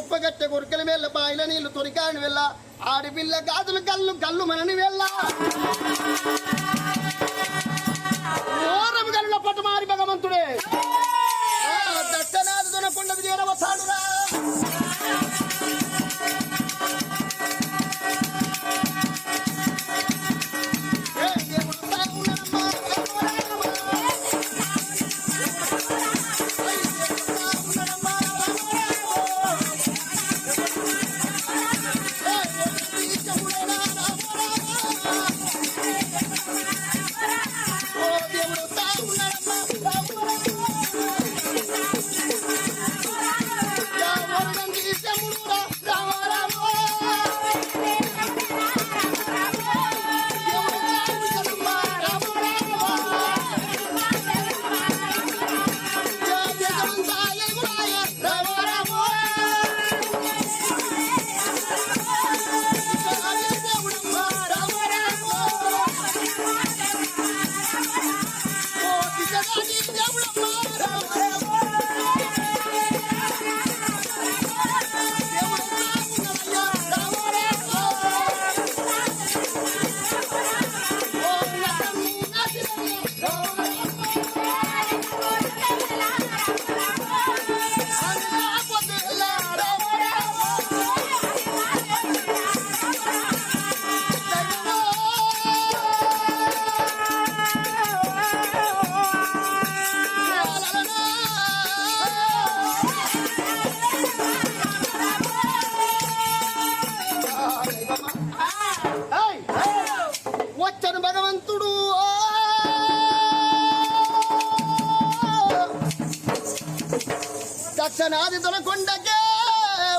ఉప్పగట్టె గురికల వెళ్ళ బాయిల నీళ్ళు తొరికాని వెళ్ళ. ఆడిపిల్ల గాజులు కళ్ళు కళ్ళు మనని వెళ్ళ. ఓరము గల్ల పట్టుమారి భగవంతుడే. ఆ, దట్టనాథు దొనకుండది దక్షిణాది దొరకొండకే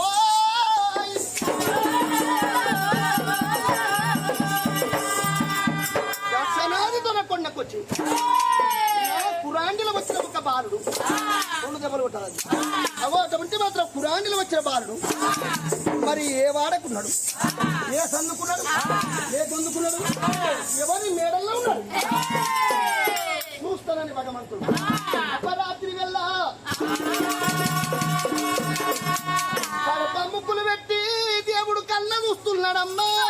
ఓయ్! దక్షిణాది దొరకొండకొచ్చి కురాండిలో వచ్చిన ఒక బాలుడు. రెండు దెబ్బలు కొట్టాలి అగో అటువంటి మాత్రం కురాండిలో వచ్చిన బాలుడు. మరి ఏ వాడకున్నాడు? ఏ సందుకున్నాడు ఏ దొందుకున్నాడు? ఎవరి మేడల్లో ఉన్నాడు? చూస్తానని భగవంతుడు. not a man.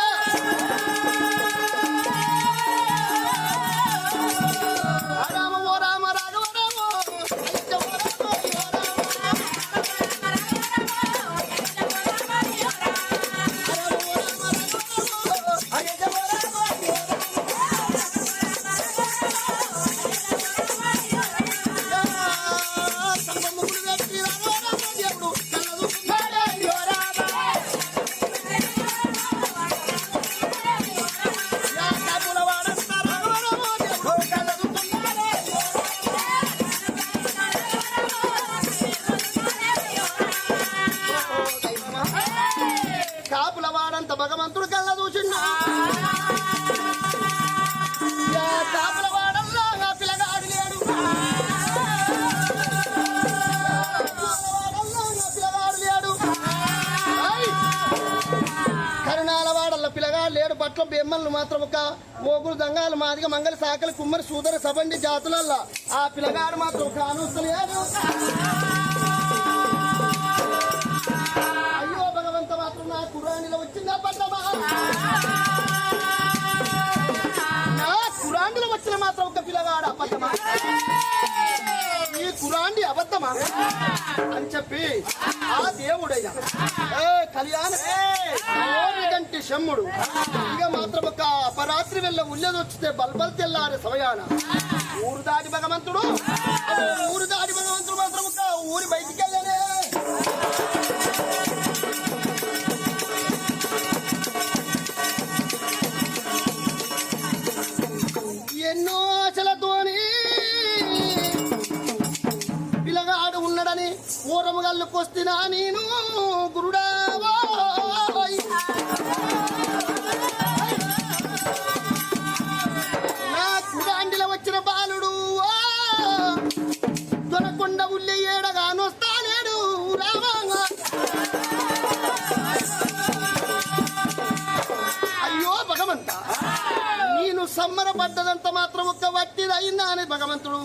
మంగళ సాకలు కుమ్మరి సూదర సబండి జాతులల్లా. ఆ పిల్లగాడు మాత్రం కానుస్తలేడు అని చెప్పి ఆ దేవుడయ్యా. ఏ కళ్యాణ గంటి శమ్ముడు. ఇక మాత్రం ఒక అపరాత్రి వెళ్ళ ఉల్లెదొచ్చితే బల్బల్ తెల్లారే సమయాన. ఊరు దాటి భగవంతుడు ఊరు దాటి భగవంతుడు మాత్రం ఒక ఊరి బయటికి వెళ్ళలే ఊరము నేను గురుడావా నా కుడాండిలో వచ్చిన బాలుడు ఆ, దొరకొండ ఉల్లి ఏడగానొస్తానేడు రామా అయ్యో భగవంత. నేను సమ్మరపడ్డదంత మాత్రం ఒక్క వట్టిదైందా అని భగవంతుడు.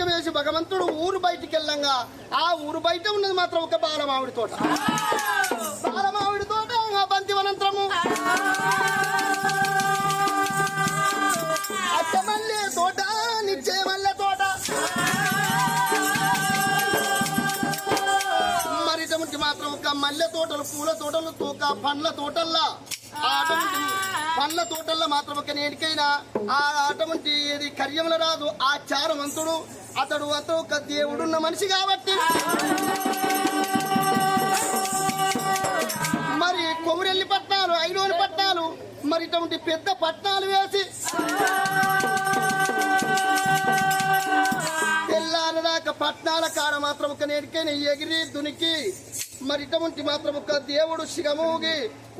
ముఖం వేసి భగవంతుడు ఊరు బయటికి వెళ్ళంగా ఆ ఊరు బయట ఉన్నది మాత్రం ఒక బాలమావిడి తోట. బాలమావిడి తోట ఆ బంతివనంతరము అచ్చమల్లె తోట నిశ్చయ మల్లె తోట. మరి మాత్రం ఒక మల్లె తోటలు పూల తోటలు తోక పండ్ల తోటల్లా. పండ్ల తోటల్లో మాత్రం ఒక నేటికైనా ఆ అటువంటి ఏది కర్యముల రాదు. ఆ చారవంతుడు అతడు అతడు ఒక దేవుడున్న మనిషి కాబట్టి. మరి కొమురెల్లి పట్టాలు ఐరోని పట్టాలు మరి ఇటువంటి పెద్ద పట్టాలు వేసి తెల్లారదాకా పట్నాల కాడ మాత్రం ఒక నేటికైనా ఎగిరి దునికి మరి ఇటువంటి మాత్రం ఒక దేవుడు సిగమూగి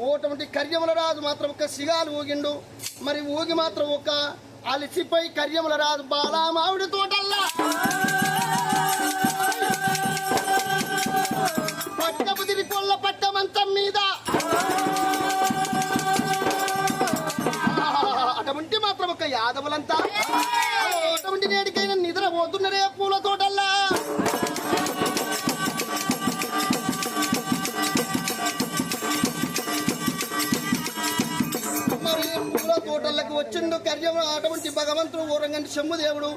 ఓటువంటి కర్యముల రాజు మాత్రం ఒక సిగాలు ఊగిండు. మరి ఊగి మాత్రం ఒక అలసిపోయి కర్యముల రాజు బాలామావిడి తోటల్లా. పట్టబుదిరి పొల్ల పట్టమంతం మీద. అటువంటి మాత్రం ఒక యాదవులంతా. అటువంటి నేటికైనా నిద్ర పోతున్నరే పూల తోటల్లా. భగవంతుడు ఊరంగంటి దేవుడు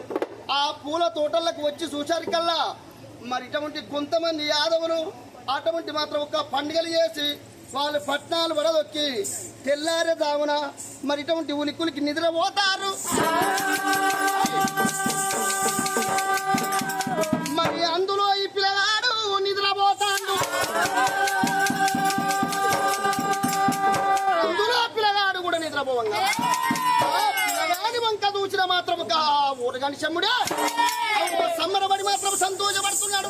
ఆ పూల తోటలకు వచ్చి చూశారు కల్లా మరి ఇటువంటి కొంతమంది యాదవులు అటువంటి మాత్రం ఒక పండుగలు చేసి వాళ్ళు పట్నాలు వడదొక్కి తెల్లారే దామున మరి ఇటువంటి ఉనికులకి నిద్రపోతారు. మరి అందులో ఈ పిల్లగాడు నిద్రపోతాడు. అందులో పిల్లగాడు కూడా నిద్రపోవంగా. వంక దూచిన మాత్రం ఒక ఊరగాని శమ్ముడే? మాత్రం సంతోషపడుతున్నాడు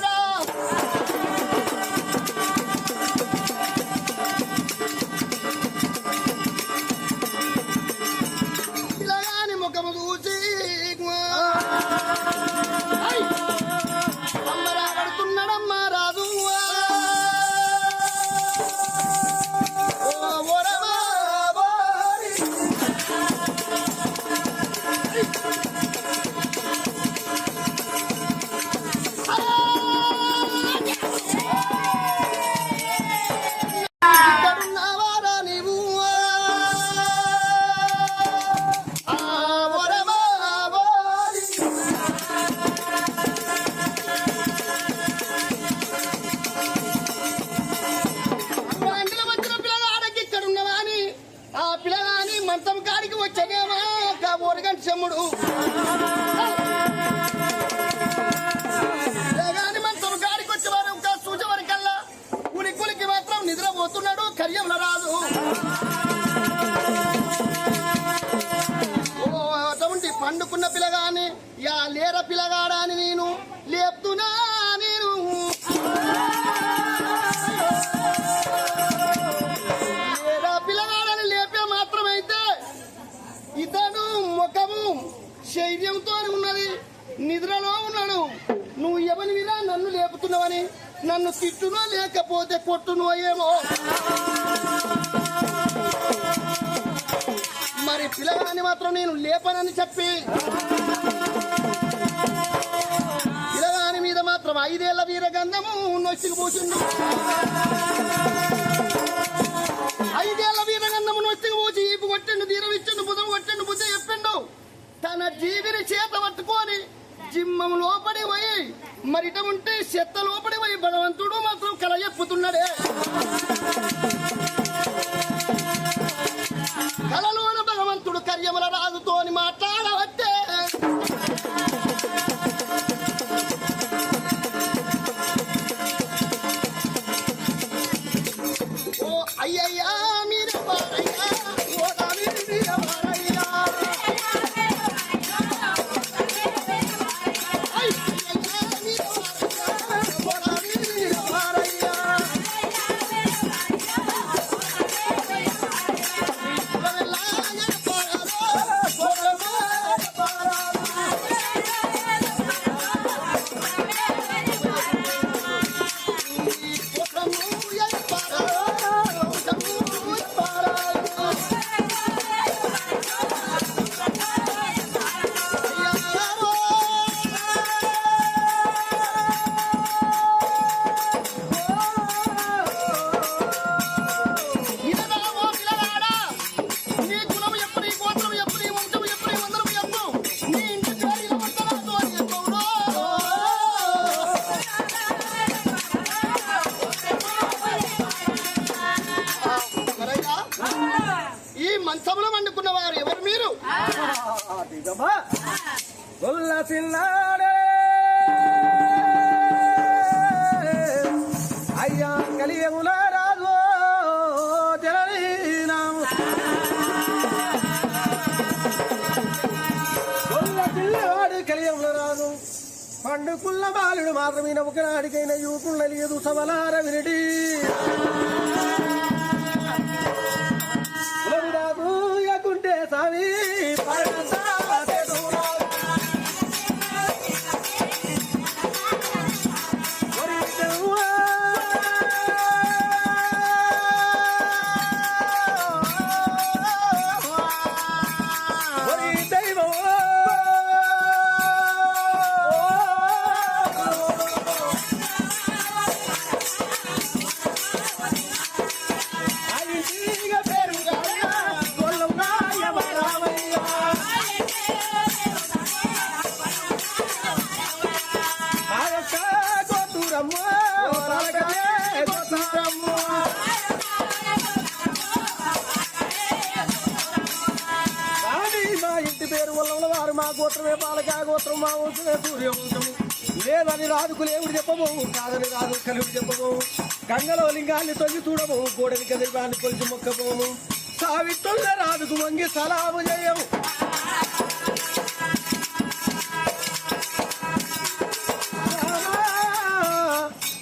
యా లేర పిల్లగాడా నేను లేపుతున్నా నేను. లేదా పిల్లగాడని లేపే మాత్రమైతే ఇతను ముఖము శైర్యంతో ఉన్నది నిద్రలో ఉన్నాడు. నువ్వు ఎవరివిరా నన్ను లేపుతున్నావని నన్ను తిట్టునో లేకపోతే కొట్టునో ఏమో. మరి పిల్లగాని మాత్రం నేను లేపనని చెప్పి మీద మాత్రం ఐదేళ్ళ వీరగంధము నొచ్చికి పోసిండు. ఐదేళ్ళ వీరగంధము నొచ్చికి పోసి ఈపు కొట్టిండు దీరం ఇచ్చిండు బుధం కొట్టిండు బుద్ధి చెప్పిండు. తన జీవిని చేత పట్టుకొని జిమ్మం లోపడి పోయి మరిట ఉంటే చెత్త లోపడి పోయి భగవంతుడు మాత్రం కల చెప్పుతున్నాడే. కలలోన భగవంతుడు కర్యముల రాజుతోని మాట్లాడవట్టే. పండుకుల్ల బాలుడు మాత్రమే నమ్మకనాడికైన యువకుల లేదు సవలార వినడి. లేదని రాజుకు లేవుడు చెప్పబోవు కాదని రాజు కలివుడు చెప్పబోవు గంగలో లింగాన్ని తొలి చూడబోవు గోడని కదిరివాన్ని కొలిచి మొక్కబోము సావిత్రుల రాదుకు వంగి సలాము చేయము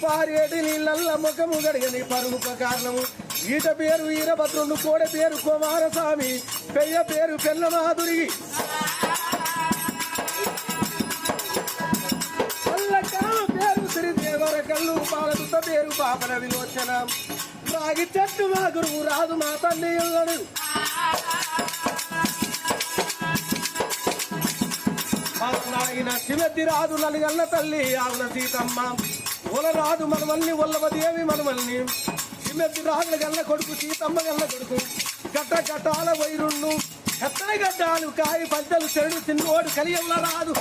పారేటి నీళ్ళల్ల ముఖము గడిగని పరుగు కారణము. ఈట పేరు ఈరభద్రుడు కోడ పేరు కుమారస్వామి పెయ్య పేరు పెళ్ళ మాధురి పేరు పాపన విలోచన రాగి చెట్టు మా గురువు రాదు మా తల్లి ఇల్లడు నాగిన శివద్ది రాదు నలిగల్ల తల్లి ఆవుల సీతమ్మ. ఉల రాదు మనమల్ని ఒల్లవదేవి మనమల్ని. శివద్ది రాదు గల్ల కొడుకు సీతమ్మ గల్ల కొడుకు. గట్ట గట్టాల వైరుణ్ణు. కత్తని గడ్డాలు కాయి పంటలు చెడు చిన్నోడు కలియల్ల రాదు.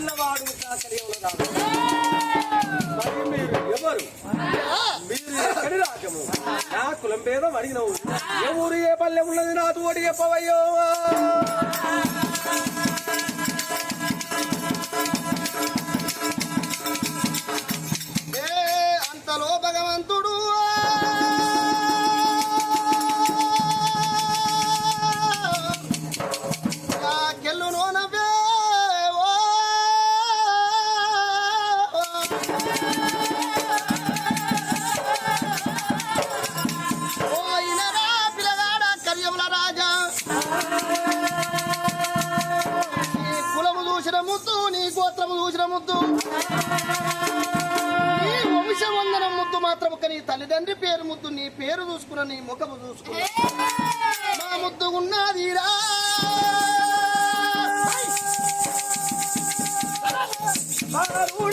చిన్నవాడు కా మరి మీరు ఎవరు? మీరు ఎక్కడి రాజము నా కులం భేదం అడిగినవు. ఏ ఊరు ఏ పల్లె ఉన్నది నా తోడి చెప్పవయ్యో? оружие.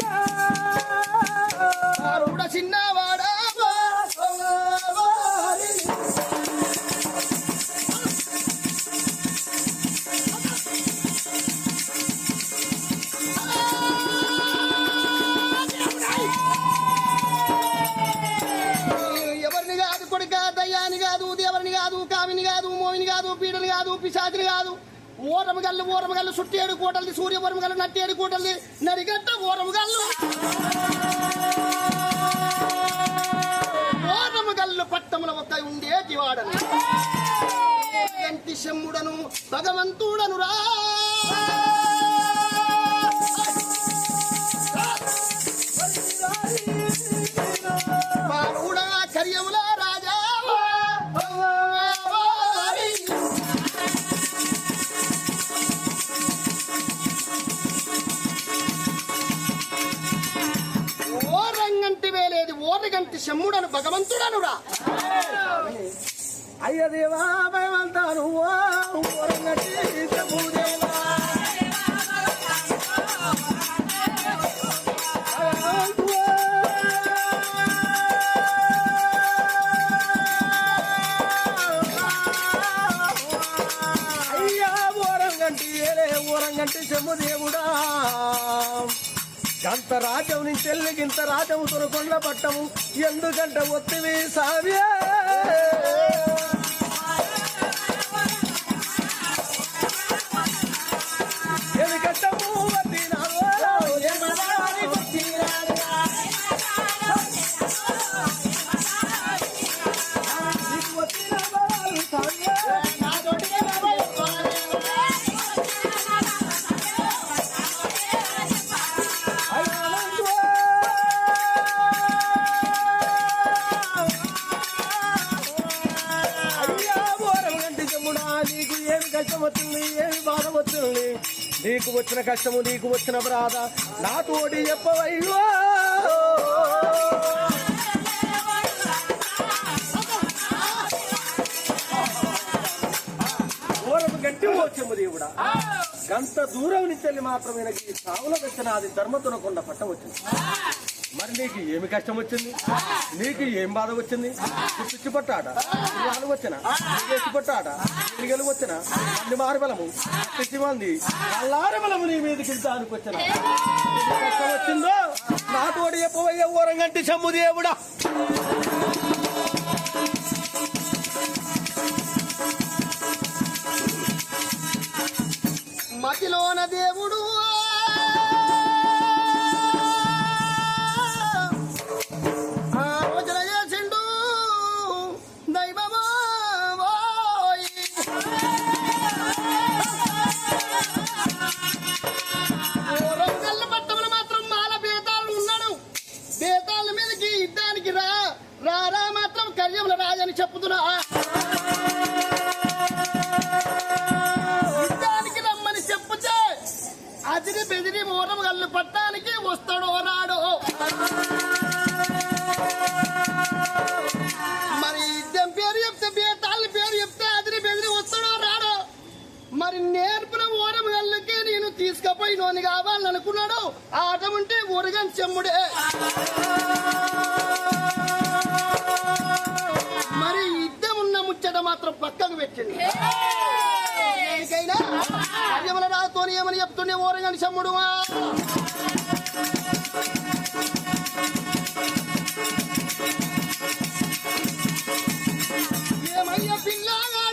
పట్టముల ఒక్క ఉండే జీవాడను ఎంతి శమ్ముడను భగవంతుడను రా. బాలుడా కర్యముల రాజా ఓరంగంటి వేలేది ఓరగంటి శమ్ముడను భగవంతుడనురా అయ్య దేవా భయమంతాను ఊరంగటి ప్రభుదేవా అయ్యా ఊరంగంటి ఏలే ఊరంగంటి చెమ్ము దేవుడా. గంత రాజ్యం నుంచి గింత రాజ్యం తొనకొండ పట్టము ఎందుకంటే ఒత్తివి సావ్యే వచ్చిన కష్టము నీకు వచ్చిన బాధ నాతోటి చెప్పవయ్యో. ఓరం గంటి వచ్చేము దేవుడా. గంత దూరం నుంచి మాత్రమే నాకు ఈ సావుల వచ్చిన అది ధర్మతునకుండా పట్ట వచ్చింది. మరి నీకు ఏమి కష్టం వచ్చింది? నీకు ఏం బాధ వచ్చింది? పిచ్చి పట్టాట రాళ్ళు వచ్చిన? ఎత్తి పట్టాట ఎలిగలు వచ్చిన? అన్ని మారుబలము పిచ్చి మంది అల్లారబలము నీ మీదకి దానికి వచ్చిన కష్టం వచ్చిందో? నాతోటి చెప్పవయ్య ఊరంగంటి చెమ్ము దేవుడా? మతిలోన దేవుడు ఉంటే ఊరగని చెమ్ముడే. మరి యుద్ధం ఉన్న ముచ్చట మాత్రం పక్కకు పెట్టింది. దేనికైనా కార్యముల రాతోని ఏమని చెప్తుండే ఓరగని సమ్ముడు ఏమయ్య పిల్లగా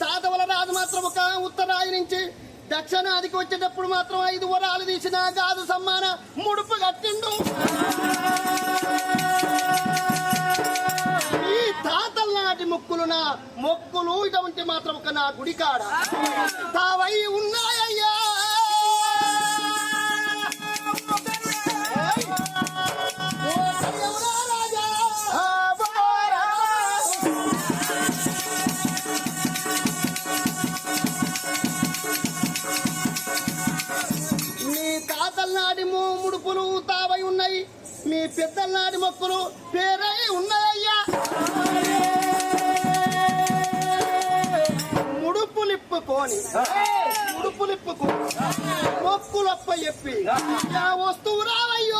సాధవల రాజు మాత్రం ఒక ఉత్తరాయి నుంచి దక్షిణాదికి వచ్చేటప్పుడు మాత్రం ఐదు వరాలు తీసిన గాజు సమ్మాన ముడుపు కట్టిండు. ఈ తాతల నాటి మొక్కులు నా మొక్కులు ఇటువంటి మాత్రం ఒక నా గుడికాడ. తావై ఉన్నాయ్యా మీ మొక్కలు పేరై ఉన్నాయ్యా ముడుపులిప్పుకొని ముడుపులిప్పుకొని మొక్కులప్ప చెప్పి యా వస్తువు రావయ్య.